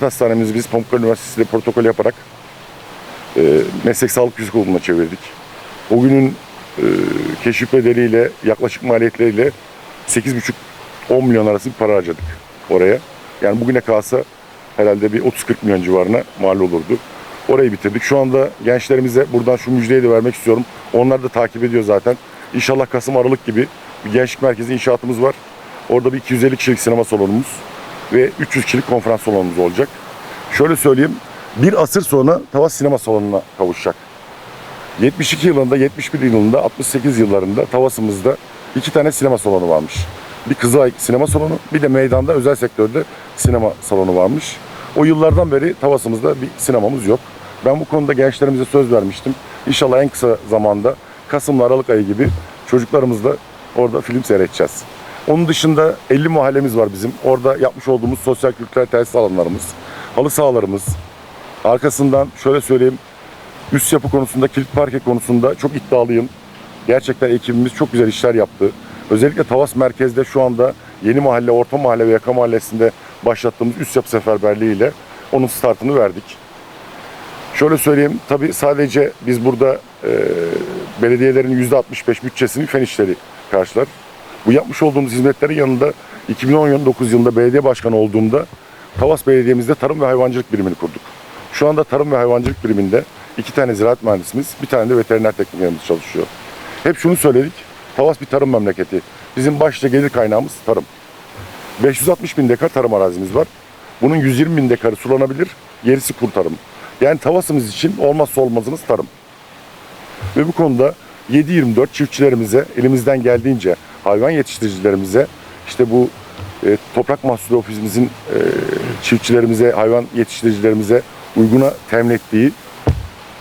Hastanemizi biz Pamukkale Üniversitesi'yle protokol yaparak e, meslek sağlık yüksek okuluna çevirdik. O günün e, keşif bedeliyle yaklaşık maliyetleriyle 8,5-10 milyon arası bir para harcadık oraya. Yani bugüne kalsa herhalde bir 30-40 milyon civarına mal olurdu. Orayı bitirdik. Şu anda gençlerimize buradan şu müjdeyi de vermek istiyorum. Onlar da takip ediyor zaten. İnşallah Kasım Aralık gibi bir gençlik merkezi inşaatımız var. Orada bir 250 kişilik sinema salonumuz ve 300 kişilik konferans salonumuz olacak. Şöyle söyleyeyim, bir asır sonra Tavas Sinema Salonu'na kavuşacak. 72 yılında, 71 yılında, 68 yıllarında Tavas'ımızda iki tane sinema salonu varmış. Bir Kızılay sinema salonu, bir de meydanda özel sektörde sinema salonu varmış. O yıllardan beri Tavas'ımızda bir sinemamız yok. Ben bu konuda gençlerimize söz vermiştim. İnşallah en kısa zamanda Kasım'la Aralık ayı gibi çocuklarımızla orada film seyredeceğiz. Onun dışında 50 mahallemiz var bizim. Orada yapmış olduğumuz sosyal kültürel tesis alanlarımız, halı sahalarımız. Arkasından şöyle söyleyeyim, üst yapı konusunda, kilit parke konusunda çok iddialıyım. Gerçekten ekibimiz çok güzel işler yaptı. Özellikle Tavas merkezde şu anda yeni mahalle, orta mahalle ve yaka mahallesinde başlattığımız üst yapı seferberliğiyle onun startını verdik. Şöyle söyleyeyim, tabii sadece biz burada e, belediyelerin %65 bütçesini fen işleri karşılar. Bu yapmış olduğumuz hizmetlerin yanında 2019 yılında belediye başkanı olduğumda Tavas Belediye'mizde tarım ve hayvancılık birimini kurduk. Şu anda tarım ve hayvancılık biriminde iki tane ziraat mühendisimiz, bir tane de veteriner teknikerimiz çalışıyor. Hep şunu söyledik, Tavas bir tarım memleketi. Bizim başta gelir kaynağımız tarım. 560 bin dekar tarım arazimiz var. Bunun 120 bin dekarı sulanabilir, gerisi kur tarım. Yani Tavas'ımız için olmazsa olmazımız tarım. Ve bu konuda 7-24 çiftçilerimize elimizden geldiğince hayvan yetiştiricilerimize işte bu e, toprak mahsulü ofisimizin e, çiftçilerimize, hayvan yetiştiricilerimize uyguna temin ettiği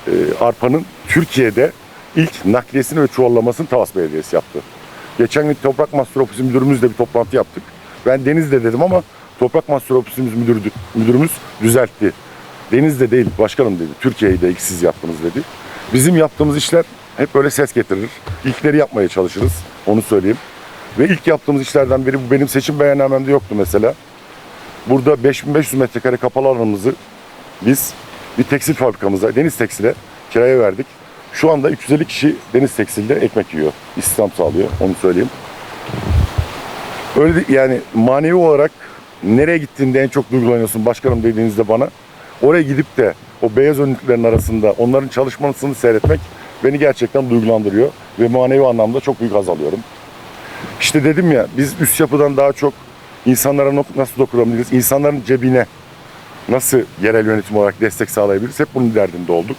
e, arpanın Türkiye'de ilk nakliyesini ve çuvallamasını Tavas Belediyesi yaptı. Geçen gün Toprak Mahsulü Ofisi müdürümüzle bir toplantı yaptık. Ben Deniz'de dedim ama Toprak Mahsulü Ofisimiz müdürü, müdürümüz düzeltti. Deniz'de değil başkanım dedi. Türkiye'yi de ilk siz yaptınız dedi. Bizim yaptığımız işler hep böyle ses getirir. İlkleri yapmaya çalışırız. Onu söyleyeyim. Ve ilk yaptığımız işlerden biri bu benim seçim beyannamemde yoktu mesela. Burada 5500 metrekare kapalı alanımızı biz bir tekstil fabrikamıza, Deniz Tekstil'e kiraya verdik. Şu anda 350 kişi Deniz Tekstil'de ekmek yiyor. İstihdam sağlıyor. Onu söyleyeyim. Öyle yani manevi olarak nereye gittiğinde en çok duygulanıyorsun başkanım dediğinizde bana. Oraya gidip de o beyaz önlüklerin arasında onların çalışmasını seyretmek beni gerçekten duygulandırıyor. Ve manevi anlamda çok büyük haz alıyorum. İşte dedim ya biz üst yapıdan daha çok insanlara nasıl dokunabiliriz? İnsanların cebine nasıl yerel yönetim olarak destek sağlayabiliriz? Hep bunun derdinde olduk.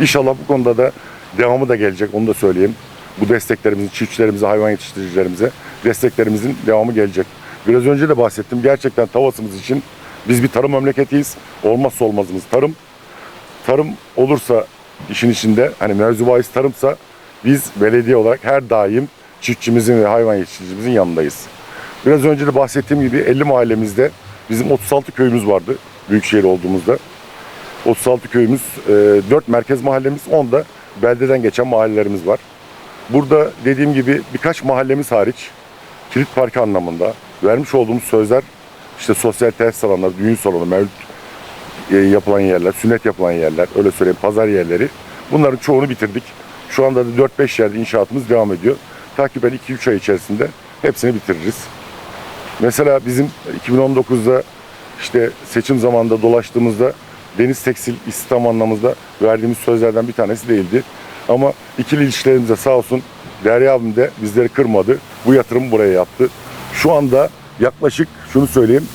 İnşallah bu konuda da devamı da gelecek onu da söyleyeyim. Bu desteklerimizin çiftçilerimize, hayvan yetiştiricilerimize desteklerimizin devamı gelecek. Biraz önce de bahsettim. Gerçekten Tavas'ımız için biz bir tarım memleketiyiz. Olmazsa olmazımız tarım. Tarım olursa işin içinde hani mevzu bahis tarımsa biz belediye olarak her daim çiftçimizin ve hayvan yetiştiricimizin yanındayız. Biraz önce de bahsettiğim gibi 50 mahallemizde bizim 36 köyümüz vardı büyükşehir olduğumuzda. 36 köyümüz, 4 merkez mahallemiz, 10 da beldeden geçen mahallelerimiz var. Burada dediğim gibi birkaç mahallemiz hariç kilit parkı anlamında vermiş olduğumuz sözler işte sosyal tesis alanları, düğün salonu, mevlüt e, yapılan yerler, sünnet yapılan yerler, öyle söyleyeyim pazar yerleri. Bunların çoğunu bitirdik. Şu anda da 4-5 yerde inşaatımız devam ediyor. Takiben 2-3 ay içerisinde hepsini bitiririz. Mesela bizim 2019'da işte seçim zamanında dolaştığımızda deniz tekstil istihdam anlamında verdiğimiz sözlerden bir tanesi değildi. Ama ikili ilişkilerimize sağ olsun Derya abim de bizleri kırmadı. Bu yatırımı buraya yaptı. Şu anda yaklaşık şunu söyleyeyim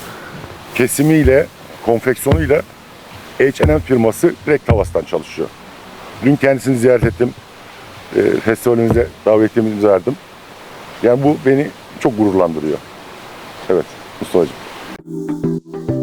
kesimiyle, konfeksiyonuyla H&M firması direkt Tavas'tan çalışıyor. Dün kendisini ziyaret ettim. E, festivalimize davetiyemizi verdim. Yani bu beni çok gururlandırıyor. Evet Mustafa'cığım.